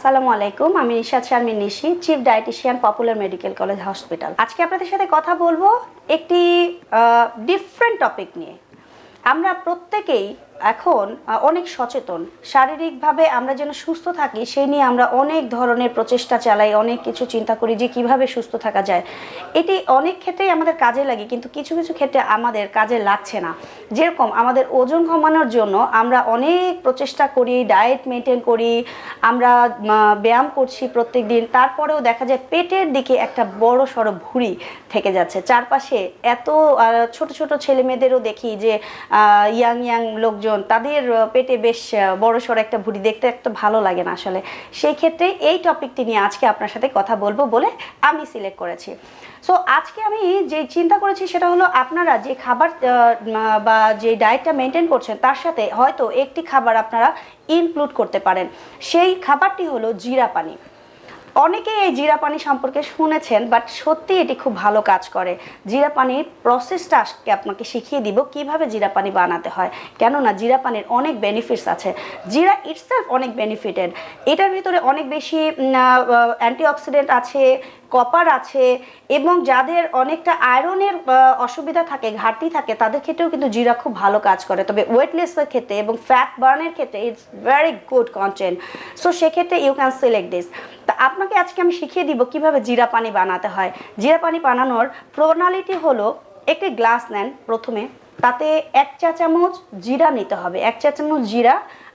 আসসালামু আলাইকুম, আমি Nishad Sharmin Nishi chief dietician popular medical college hospital আজকে আপনাদের সাথে কথা বলব একটি ডিফারেন্ট টপিক নিয়ে। আমরা প্রত্যেকেই এখন অনেক সচেতন। শারীরিকভাবে আমরা যেন সুস্থ থাকি, সেই নিয়ে আমরা অনেক ধরনের প্রচেষ্টা চালাই, অনেক কিছু চিন্তা করি যে কীভাবে সুস্থ থাকা যায়। এটি অনেক ক্ষেত্রেই আমাদের কাজে লাগে, কিন্তু কিছু কিছু ক্ষেত্রে আমাদের কাজে লাগছে না। যেরকম আমাদের ওজন কমানোর জন্য আমরা অনেক প্রচেষ্টা করি, ডায়েট মেনটেন করি, আমরা ব্যায়াম করছি প্রত্যেক দিন তারপরেও দেখা যায় পেটের দিকে একটা বড় সড়ো ভুঁড়ি থেকে যাচ্ছে। চারপাশে এত ছোট ছোট ছেলে মেয়েদেরও দেখি যে ইয়াং ইয়াং লোকজন তাদের পেটে বেশ বড় সড়ো একটা ভুড়ি দেখতে একটা ভালো লাগে না আসলে। সেই ক্ষেত্রে এই টপিকটি নিয়ে আজকে আপনার সাথে কথা বলব বলে আমি সিলেক্ট করেছি। সো আজকে আমি যে চিন্তা করেছি সেটা হলো আপনারা যে খাবার বা যে ডায়েটটা মেনটেন করছেন তার সাথে হয়তো একটি খাবার আপনারা ইনক্লুড করতে পারেন। সেই খাবারটি হলো জিরা পানি। অনেকেই এই জিরা পানি সম্পর্কে শুনেছেন বাট সত্যি এটি খুব ভালো কাজ করে। জিরা পানির প্রসেসটা আজকে আপনাকে শিখিয়ে দিব কীভাবে জিরা পানি বানাতে হয়। কেননা জিরা পানির অনেক বেনিফিটস আছে। জিরা ইটসেলফ অনেক বেনিফিটেড এটার ভিতরে অনেক বেশি অ্যান্টিঅক্সিডেন্ট আছে কপার আছে এবং যাদের অনেকটা আয়রনের অসুবিধা থাকে, ঘাটতি থাকে, তাদের ক্ষেত্রেও কিন্তু জিরা খুব ভালো কাজ করে। তবে ওয়েটলেসের ক্ষেত্রে এবং ফ্যাট বার্নের ক্ষেত্রে it's very good content so সেক্ষেত্রে ইউ ক্যান সিলেক্ট দিস তা আপনাকে আজকে আমি শিখিয়ে দিব কীভাবে জিরা পানি বানাতে হয়। জিরা পানি বানানোর প্রণালীটি হলো, একটি গ্লাস নেন প্রথমে, তাতে এক চা চামচ জিরা নিতে হবে। এক চা চামচ জিরা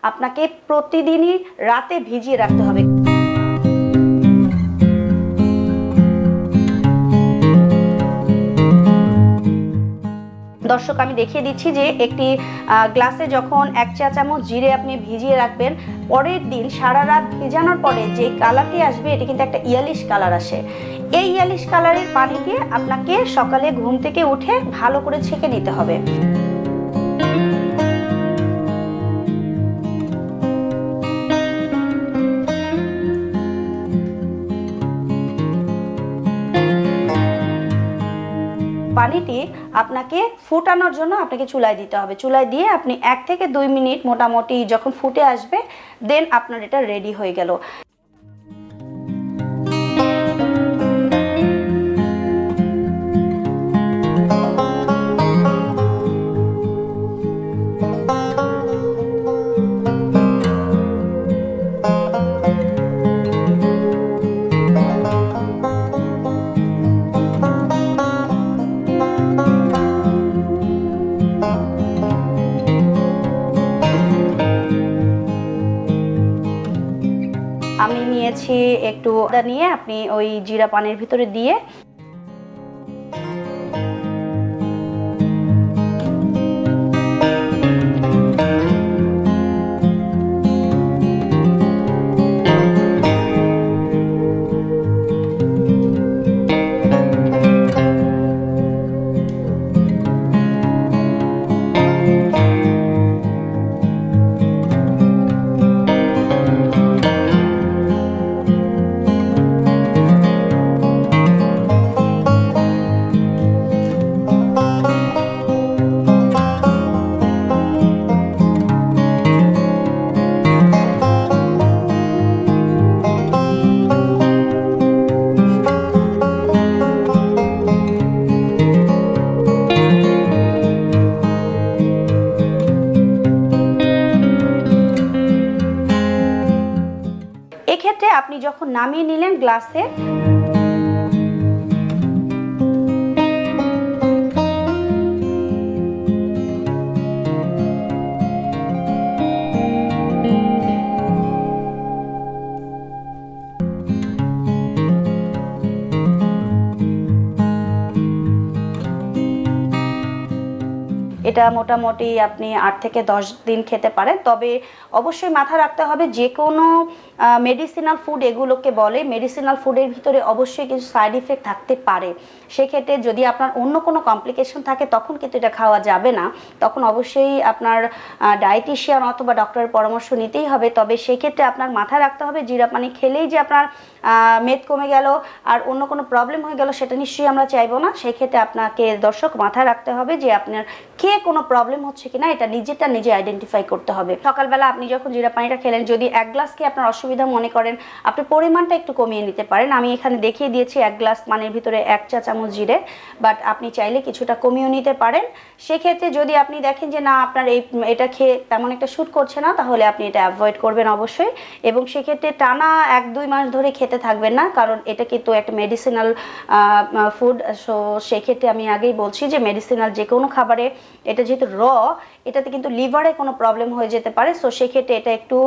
আপনাকে প্রতিদিনই রাতে ভিজিয়ে রাখতে হবে। দর্শক, আমি দেখিয়ে দিচ্ছি যে একটি গ্লাসে যখন এক চা চামচ জিরে আপনি ভিজিয়ে রাখবেন, পরের দিন সারা রাত ভেজানোর পরে যে কালারটি আসবে, এটি কিন্তু একটা ইয়ালিশ কালার আসে। এই ইয়ালিশ কালারের পানিকে আপনাকে সকালে ঘুম থেকে উঠে ভালো করে ছেঁকে নিতে হবে। পানিটি আপনাকে ফুটানোর জন্য আপনাকে চুলায় দিতে হবে। চুলায় দিয়ে আপনি এক থেকে দুই মিনিট মোটামুটি যখন ফুটে আসবে দেন আপনার এটা রেডি হয়ে গেল। নিয়েছি একটু আদা নিয়ে আপনি ওই জিরা পানির ভিতরে দিয়ে আপনি যখন নামিয়ে নিলেন গ্লাসে এটা মোটামুটি আপনি আট থেকে দশ দিন খেতে পারেন। তবে অবশ্যই মাথা রাখতে হবে যে কোনো মেডিসিনাল ফুড এগুলোকে বলে মেডিসিনাল ফুডের ভিতরে অবশ্যই কিছু সাইড ইফেক্ট থাকতে পারে। সেক্ষেত্রে যদি আপনার অন্য কোনো কমপ্লিকেশন থাকে, তখন কিন্তু এটা খাওয়া যাবে না। তখন অবশ্যই আপনার ডায়েটিশিয়ান অথবা ডক্টরের পরামর্শ নিতেই হবে। তবে সেক্ষেত্রে আপনার মাথায় রাখতে হবে, জিরা পানি খেলেই যে আপনার মেদ কমে গেল আর অন্য কোনো প্রবলেম হয়ে গেল, সেটা নিশ্চয়ই আমরা চাইব না। সেক্ষেত্রে আপনাকে দর্শক মাথায় রাখতে হবে যে আপনার কে কোনো প্রবলেম হচ্ছে কিনা, এটা নিজেটা নিজে আইডেন্টিফাই করতে হবে। সকালবেলা আপনি যখন জিরা পানিটা খেলেন, যদি এক গ্লাস খেয়ে আপনার অসুবিধা মনে করেন, আপনি পরিমাণটা একটু কমিয়ে নিতে পারেন। আমি এখানে দেখিয়ে দিয়েছি এক গ্লাস পানির ভিতরে এক চা চামচ জিরে বাট আপনি চাইলে কিছুটা কমিয়েও নিতে পারেন। সেক্ষেত্রে যদি আপনি দেখেন যে, না, আপনার এই, এটা খেয়ে তেমন একটা শ্যুট করছে না, তাহলে আপনি এটা অ্যাভয়েড করবেন অবশ্যই। এবং সেক্ষেত্রে টানা এক, দুই মাস ধরে খেতে থাকবেন না, কারণ এটা কিন্তু একটা মেডিসিনাল ফুড সো সেক্ষেত্রে আমি আগেই বলছি যে মেডিসিনাল যে কোনো খাবারে এটা যেহেতু র, এটাতে কিন্তু লিভারে কোনো প্রবলেম হয়ে যেতে পারে সো সেক্ষেত্রে এটা একটু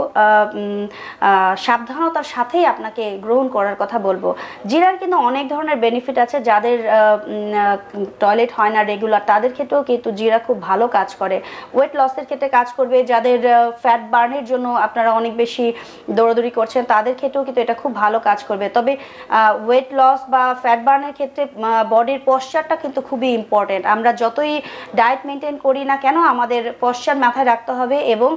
সাবধানতার সাথেই আপনাকে গ্রহণ করার কথা বলব। জিরার কিন্তু অনেক ধরনের বেনিফিট আছে, যাদের টয়লেট হয় না রেগুলার তাদের ক্ষেত্রেও কিন্তু জিরা খুব ভালো কাজ করে। ওয়েট লসের ক্ষেত্রে কাজ করবে, যাদের ফ্যাট বার্নের জন্য আপনারা অনেক বেশি দৌড়াদৌড়ি করছেন, তাদের ক্ষেত্রেও কিন্তু এটা খুব ভালো কাজ করবে। তবে ওয়েট লস বা ফ্যাট বার্নের ক্ষেত্রে বডির পশ্চারটা কিন্তু খুবই ইম্পর্টেন্ট আমরা যতই ডায়েট মেনটেন করি না কেন, আমাদের পশ্চার মাথায় রাখতে হবে এবং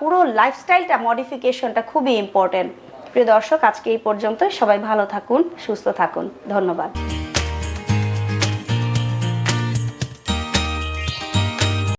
পুরো লাইফস্টাইলটা মডিফিকেশনটা খুবই ইম্পর্টেন্ট প্রিয় দর্শক, আজকে এই পর্যন্ত সবাই ভালো থাকুন, সুস্থ থাকুন। ধন্যবাদ।